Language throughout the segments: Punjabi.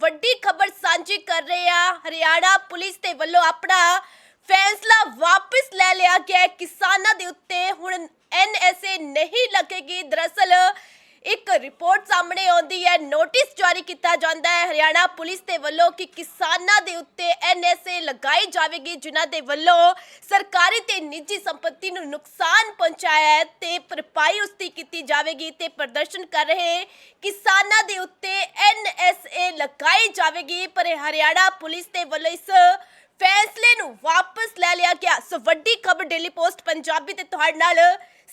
ਵੱਡੀ ਖਬਰ ਸਾਂਝੀ ਕਰ ਰਹੇ ਆ। ਹਰਿਆਣਾ ਪੁਲਿਸ ਦੇ ਵੱਲੋਂ ਆਪਣਾ ਫੈਸਲਾ ਵਾਪਸ ਲੈ ਲਿਆ ਗਿਆ ਕਿਸਾਨਾਂ ਦੇ ਉੱਤੇ ਹੁਣ ਐਨਐਸਏ ਨਹੀਂ ਲੱਗੇਗੀ। ਦਰਅਸਲ ਇੱਕ ਰਿਪੋਰਟ ਸਾਹਮਣੇ ਆਉਂਦੀ ਹੈ, ਨੋਟਿਸ ਜਾਰੀ ਕੀਤਾ ਜਾਂਦਾ ਹੈ। ਹਰਿਆਣਾ ਪੁਲਿਸ ਦੇ ਵੱਲੋਂ ਕਿ ਕਿਸਾਨਾਂ ਦੇ ਉੱਤੇ ਐਨਐਸਏ ਲਗਾਈ ਜਾਵੇਗੀ, ਜਿਨ੍ਹਾਂ ਦੇ ਵੱਲੋਂ ਸਰਕਾਰੀ ਤੇ ਨਿੱਜੀ ਸੰਪਤੀ ਨੂੰ ਨੁਕਸਾਨ ਪਹੁੰਚਾਇਆ ਹੈ ਤੇ ਭਰਪਾਈ ਉਸ ਦੀ ਕੀਤੀ ਜਾਵੇਗੀ ਤੇ ਪ੍ਰਦਰਸ਼ਨ ਕਰ ਰਹੇ ਕਿਸਾਨਾਂ ਦੇ ਉੱਤੇ ਐਨਐਸਏ ਲਗਾਈ ਜਾਵੇਗੀ। ਪਰ ਹਰਿਆਣਾ ਪੁਲਿਸ ਦੇ ਵੱਲੋਂ ਇਸ ਫੈਸਲੇ ਨੂੰ ਵਾਪਸ ਲੈ ਲਿਆ ਗਿਆ। ਸੋ ਵੱਡੀ ਖਬਰ ਡੇਲੀ ਪੋਸਟ ਪੰਜਾਬੀ ਤੇ ਤੁਹਾਡੇ ਨਾਲ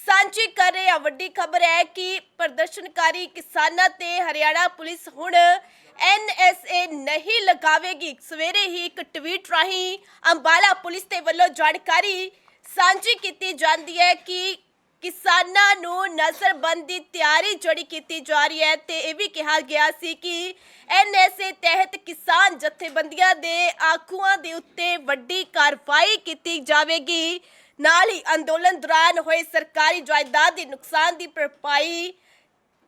ਸਾਂਝੀ ਕਰ ਰਹੇ ਆ ਵੱਡੀ ਖਬਰ ਹੈ ਕਿ ਪ੍ਰਦਰਸ਼ਨਕਾਰੀ ਕਿਸਾਨਾਂ ਤੇ ਹਰਿਆਣਾ ਪੁਲਿਸ ਹੁਣ ਐਨਐਸਏ ਨਹੀਂ ਲਗਾਵੇਗੀ। ਸਵੇਰੇ ਹੀ ਇੱਕ ਟਵੀਟ ਰਾਹੀਂ ਅੰਬਾਲਾ ਪੁਲਿਸ ਦੇ ਵੱਲੋਂ ਜਾਣਕਾਰੀ ਸਾਂਝੀ ਕੀਤੀ ਜਾਂਦੀ ਹੈ ਕਿ ਕਿਸਾਨਾਂ ਨੂੰ ਨਜ਼ਰਬੰਦ ਤਿਆਰੀ ਜੜੀ ਕੀਤੀ ਜਾ ਰਹੀ ਹੈ ਤੇ ਇਹ ਵੀ ਕਿਹਾ ਗਿਆ ਸੀ ਕਿ ਐਨਐਸਏ ਤਹਿਤ ਕਿਸਾਨ ਜਥੇਬੰਦੀਆਂ ਦੇ ਆਗੂਆਂ ਦੇ ਉੱਤੇ ਵੱਡੀ ਕਾਰਵਾਈ ਕੀਤੀ ਜਾਵੇਗੀ। ਨਾਲ ਹੀ ਅੰਦੋਲਨ ਦੌਰਾਨ ਹੋਏ ਸਰਕਾਰੀ ਜਾਇਦਾਦ ਦੇ ਨੁਕਸਾਨ ਦੀ ਭਰਪਾਈ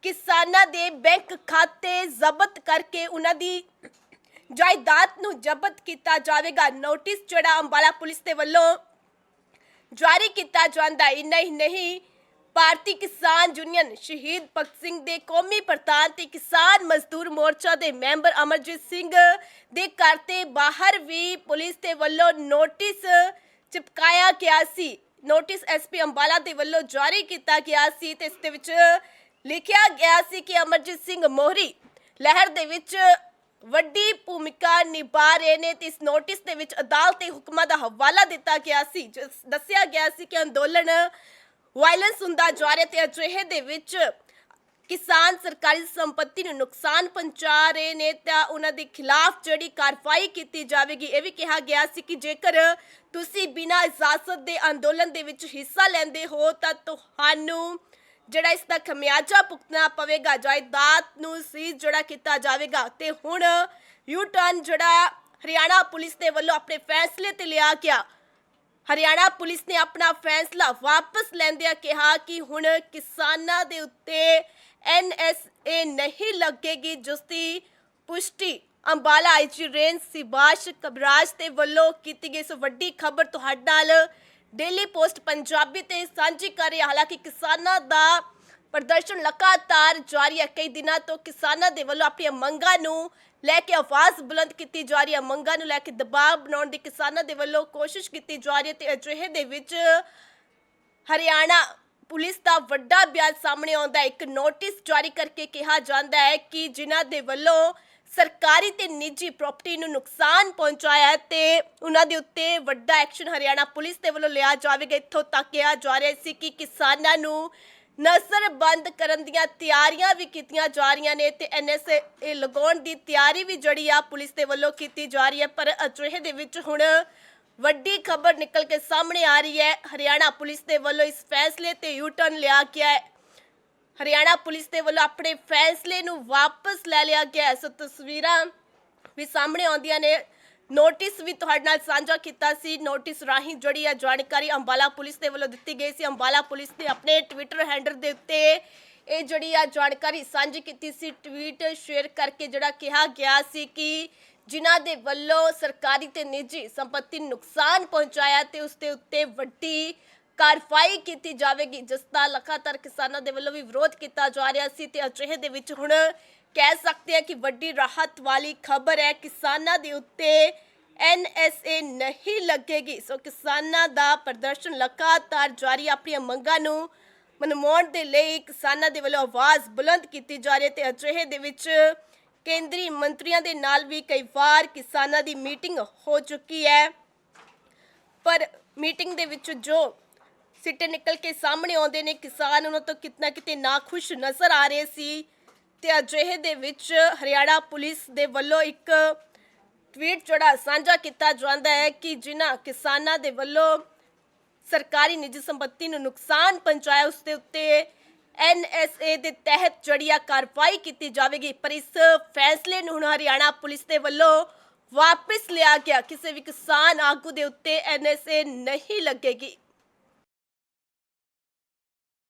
ਕਿਸਾਨਾਂ ਦੇ ਬੈਂਕ ਖਾਤੇ ਜ਼ਬਤ ਕਰਕੇ ਉਹਨਾਂ ਦੀ ਜਾਇਦਾਦ ਨੂੰ ਜ਼ਬਤ ਕੀਤਾ ਜਾਵੇਗਾ। ਨੋਟਿਸ ਜਿਹੜਾ ਅੰਬਾਲਾ ਪੁਲਿਸ ਦੇ ਵੱਲੋਂ ਜਾਰੀ ਕੀਤਾ ਜਾਂਦਾ, ਇੰਨਾ ਹੀ ਨਹੀਂ। ਭਾਰਤੀ ਕਿਸਾਨ ਯੂਨੀਅਨ ਸ਼ਹੀਦ ਭਗਤ ਸਿੰਘ ਦੇ ਕੌਮੀ ਪ੍ਰਧਾਨ ਤੇ ਕਿਸਾਨ ਮਜ਼ਦੂਰ ਮੋਰਚਾ ਦੇ ਮੈਂਬਰ ਅਮਰਜੀਤ ਸਿੰਘ ਦੇ ਘਰ ਤੇ ਬਾਹਰ ਵੀ ਪੁਲਿਸ ਦੇ ਵੱਲੋਂ ਨੋਟਿਸ ਚਿਪਕਾਇਆ ਗਿਆ ਸੀ। ਨੋਟਿਸ ਐਸਪੀ ਅੰਬਾਲਾ ਦੇ ਵੱਲੋਂ ਜਾਰੀ ਕੀਤਾ ਗਿਆ ਸੀ ਤੇ ਇਸ ਦੇ ਵਿੱਚ ਲਿਖਿਆ ਗਿਆ ਸੀ ਕਿ ਅਮਰਜੀਤ ਸਿੰਘ ਮੋਹਰੀ ਲਹਿਰ ਦੇ ਵਿੱਚ ਵੱਡੀ ਭੂਮਿਕਾ ਨਿਭਾ ਰਹੇ ਨੇ ਤੇ ਇਸ ਨੋਟਿਸ ਦੇ ਵਿੱਚ ਅਦਾਲਤ ਹੁਕਮਾਂ ਦਾ ਹਵਾਲਾ ਦਿੱਤਾ ਗਿਆ ਸੀ, ਜਿਸ- ਦੱਸਿਆ ਗਿਆ ਸੀ ਕਿ ਅੰਦੋਲਨ ਵਾਇਲੈਂਸ ਹੁੰਦਾ ਜਾ ਰਿਹਾ ਤੇ ਅਜਿਹੇ ਦੇ ਵਿੱਚ ਕਿਸਾਨ ਸਰਕਾਰੀ ਸੰਪਤੀ ਨੂੰ ਨੁਕਸਾਨ ਪਹੁੰਚਾ ਰਹੇ ਨੇ ਤਾਂ ਉਹਨਾਂ ਦੇ ਖਿਲਾਫ ਜਿਹੜੀ ਕਾਰਵਾਈ ਕੀਤੀ ਜਾਵੇਗੀ, ਇਹ ਵੀ ਕਿਹਾ ਗਿਆ ਸੀ ਕਿ ਜੇਕਰ ਤੁਸੀਂ ਬਿਨਾਂ ਇਜਾਜ਼ਤ ਦੇ ਅੰਦੋਲਨ ਦੇ ਵਿੱਚ ਹਿੱਸਾ ਲੈਂਦੇ ਹੋ ਤਾਂ ਤੁਹਾਨੂੰ ਜਿਹੜਾ ਇਸ ਦਾ ਖਮਿਆਜਾ ਭੁਗਤਣਾ ਪਵੇਗਾ, ਜਾਇਦਾਦ ਨੂੰ ਸੀਜ਼ ਜਿਹੜਾ ਕੀਤਾ ਜਾਵੇਗਾ। ਤੇ ਹੁਣ ਯੂ ਟਰਨ ਜਿਹੜਾ ਹਰਿਆਣਾ ਪੁਲਿਸ ਦੇ ਵੱਲੋਂ ਆਪਣੇ ਫੈਸਲੇ ਤੇ ਲਿਆ ਗਿਆ। ਹਰਿਆਣਾ ਪੁਲਿਸ ਨੇ ਆਪਣਾ ਫੈਸਲਾ ਵਾਪਸ ਲੈਂਦਿਆਂ ਕਿਹਾ ਕਿ ਹੁਣ ਕਿਸਾਨਾਂ ਦੇ ਉੱਤੇ ਐਨਐਸਏ ਨਹੀਂ ਲੱਗੇਗੀ, ਜਿਸ ਦੀ ਪੁਸ਼ਟੀ ਅੰਬਾਲਾ ਆਈਜੀ ਰੇਂਜ ਸਿਬਾਸ਼ ਕਬਰਾਜ ਦੇ ਵੱਲੋਂ ਕੀਤੀ ਗਈ। ਇਸ ਵੱਡੀ ਖਬਰ ਤੁਹਾਡੇ ਨਾਲ ਡੇਲੀ ਪੋਸਟ ਪੰਜਾਬੀ ਤੇ ਸਾਂਝੀ ਕਰ ਰਹੀ, ਹਾਲਾਂਕਿ ਕਿਸਾਨਾਂ ਦਾ ਪ੍ਰਦਰਸ਼ਨ ਲਗਾਤਾਰ ਜਾਰੀ ਹੈ। ਕਈ ਦਿਨਾਂ ਤੋਂ ਕਿਸਾਨਾਂ ਦੇ ਵੱਲੋਂ ਆਪਣੀਆਂ ਮੰਗਾਂ ਨੂੰ ਲੈ ਕੇ ਆਵਾਜ਼ ਬੁਲੰਦ ਕੀਤੀ ਜਾ ਰਹੀ ਹੈ। ਮੰਗਾਂ ਨੂੰ ਲੈ ਕੇ ਦਬਾਅ ਬਣਾਉਣ ਦੀ ਕਿਸਾਨਾਂ ਦੇ ਵੱਲੋਂ ਕੋਸ਼ਿਸ਼ ਕੀਤੀ ਜਾ ਰਹੀ ਹੈ ਤੇ ਅਜਿਹੇ ਦੇ ਵਿੱਚ ਹਰਿਆਣਾ ਪੁਲਿਸ ਦਾ ਵੱਡਾ ਬਿਆਨ ਸਾਹਮਣੇ ਆਉਂਦਾ ਹੈ। ਇੱਕ ਨੋਟਿਸ ਜਾਰੀ ਕਰਕੇ ਕਿਹਾ ਜਾਂਦਾ ਹੈ ਕਿ ਜਿਨ੍ਹਾਂ ਦੇ ਵੱਲੋਂ ਸਰਕਾਰੀ ਤੇ ਨਿੱਜੀ ਪ੍ਰਾਪਰਟੀ ਨੂੰ ਨੁਕਸਾਨ ਪਹੁੰਚਾਇਆ ਹੈ ਤੇ ਉਹਨਾਂ ਦੇ ਉੱਤੇ ਵੱਡਾ ਐਕਸ਼ਨ ਹਰਿਆਣਾ ਪੁਲਿਸ ਦੇ ਵੱਲੋਂ ਲਿਆ ਜਾਵੇਗਾ। ਇੱਥੋਂ ਤੱਕ ਕਿਹਾ ਜਾ ਰਿਹਾ ਸੀ ਕਿ ਕਿਸਾਨਾਂ ਨੂੰ ਨਜ਼ਰਬੰਦ ਕਰਨ ਦੀਆਂ ਤਿਆਰੀਆਂ ਵੀ ਕੀਤੀਆਂ ਜਾ ਰਹੀਆਂ ਨੇ ਤੇ ਐਨਐਸਏ ਲਗਾਉਣ ਦੀ ਤਿਆਰੀ ਵੀ ਜਿਹੜੀ ਆ ਪੁਲਿਸ ਦੇ ਵੱਲੋਂ ਕੀਤੀ ਜਾ ਰਹੀ ਹੈ। ਪਰ ਅਜਿਹੇ ਦੇ ਵਿੱਚ ਹੁਣ ਵੱਡੀ ਖਬਰ ਨਿਕਲ ਕੇ ਸਾਹਮਣੇ ਆ ਰਹੀ ਹੈ। ਹਰਿਆਣਾ ਪੁਲਿਸ ਦੇ ਵੱਲੋਂ ਇਸ ਫੈਸਲੇ ਤੇ ਯੂ ਟਰਨ ਲਿਆ ਗਿਆ ਹੈ। ਹਰਿਆਣਾ ਪੁਲਿਸ ਦੇ ਵੱਲੋਂ ਆਪਣੇ ਫੈਸਲੇ ਨੂੰ ਵਾਪਸ ਲੈ ਲਿਆ ਗਿਆ ਹੈ। ਸੋ ਤਸਵੀਰਾਂ ਵੀ ਸਾਹਮਣੇ ਆਉਂਦੀਆਂ ਨੇ। ਨੋਟਿਸ ਵੀ ਤੁਹਾਡੇ ਨਾਲ ਸਾਂਝਾ ਕੀਤਾ ਸੀ। ਨੋਟਿਸ ਰਾਹੀਂ ਜਿਹੜੀ ਹੈ ਜਾਣਕਾਰੀ ਅੰਬਾਲਾ ਪੁਲਿਸ ਦੇ ਵੱਲੋਂ ਦਿੱਤੀ ਗਈ ਸੀ। ਅੰਬਾਲਾ ਪੁਲਿਸ ਨੇ ਆਪਣੇ ਟਵਿੱਟਰ ਹੈਂਡਲ ਦੇ ਉੱਤੇ ਇਹ ਜਿਹੜੀ ਆ ਜਾਣਕਾਰੀ ਸਾਂਝੀ ਕੀਤੀ ਸੀ। ਟਵੀਟ ਸ਼ੇਅਰ ਕਰਕੇ ਜਿਹੜਾ ਕਿਹਾ ਗਿਆ ਸੀ ਕਿ ਜਿਨ੍ਹਾਂ ਦੇ ਵੱਲੋਂ ਸਰਕਾਰੀ ਤੇ ਨਿੱਜੀ ਸੰਪਤੀ ਨੁਕਸਾਨ ਪਹੁੰਚਾਇਆ ਤੇ ਉਸ ਦੇ ਉੱਤੇ ਵੱਡੀ ਕਾਰਵਾਈ ਕੀਤੀ ਜਾਵੇਗੀ, ਜਿਸ ਦਾ ਲਗਾਤਾਰ ਕਿਸਾਨਾਂ ਦੇ ਵੱਲੋਂ ਵੀ ਵਿਰੋਧ ਕੀਤਾ ਜਾ ਰਿਹਾ ਸੀ ਤੇ ਅਜਿਹੇ ਦੇ ਵਿੱਚ ਹੁਣ ਕਹਿ ਸਕਦੇ ਆ ਕਿ ਵੱਡੀ ਰਾਹਤ ਵਾਲੀ ਖਬਰ ਹੈ, ਕਿਸਾਨਾਂ ਦੇ ਉੱਤੇ ਐਨਐਸਏ ਨਹੀਂ ਲੱਗੇਗੀ। ਸੋ ਕਿਸਾਨਾਂ ਦਾ ਪ੍ਰਦਰਸ਼ਨ ਲਗਾਤਾਰ ਜਾਰੀ, ਆਪਣੀਆਂ ਮੰਗਾਂ ਨੂੰ ਮਨਮੋਹਣ ਦੇ ਲਈ ਕਿਸਾਨਾਂ ਦੇ ਵੱਲੋਂ ਆਵਾਜ਼ ਬੁਲੰਦ ਕੀਤੀ ਜਾ ਰਹੀ ਹੈ ਤੇ ਅਜਿਹੇ ਦੇ ਵਿੱਚ ਕੇਂਦਰੀ ਮੰਤਰੀਆਂ ਦੇ ਨਾਲ ਵੀ ਕਈ ਵਾਰ ਕਿਸਾਨਾਂ ਦੀ ਮੀਟਿੰਗ ਹੋ ਚੁੱਕੀ ਹੈ। ਪਰ ਮੀਟਿੰਗ ਦੇ ਵਿੱਚ ਜੋ ਸਿੱਟੇ ਨਿਕਲ ਕੇ ਸਾਹਮਣੇ ਆਉਂਦੇ ਨੇ। ਕਿਸਾਨ ਉਹਨਾਂ ਤੋਂ ਕਿਤਨਾ ਕਿਤੇ ਨਾਖੁਸ਼ ਨਜ਼ਰ ਆ ਰਹੇ ਸੀ। ਤੇ ਅਜਿਹੇ ਦੇ ਵਿੱਚ ਹਰਿਆਣਾ ਪੁਲਿਸ ਦੇ ਵੱਲੋਂ ਇੱਕ ਟਵੀਟ ਜਿਹੜਾ ਸਾਂਝਾ ਕੀਤਾ ਜਾਂਦਾ ਹੈ ਕਿ ਜਿਨ੍ਹਾਂ ਕਿਸਾਨਾਂ ਦੇ ਵੱਲੋਂ ਸਰਕਾਰੀ ਨਿੱਜੀ ਸੰਪਤੀ ਨੂੰ ਨੁਕਸਾਨ ਪਹੁੰਚਾਇਆ, ਉਸ ਦੇ ਉੱਤੇ ਐਨਐਸਏ ਦੇ ਤਹਿਤ ਜੜੀਆ ਕਾਰਵਾਈ ਕੀਤੀ ਜਾਵੇਗੀ। ਪਰ ਇਸ ਫੈਸਲੇ ਨੂੰ ਹੁਣ ਹਰਿਆਣਾ ਪੁਲਿਸ ਦੇ ਵੱਲੋਂ ਵਾਪਸ ਲਿਆ ਗਿਆ। ਕਿਸੇ ਵੀ ਕਿਸਾਨ ਆਗੂ ਦੇ ਉੱਤੇ ਐਨਐਸਏ ਨਹੀਂ ਲੱਗੇਗੀ।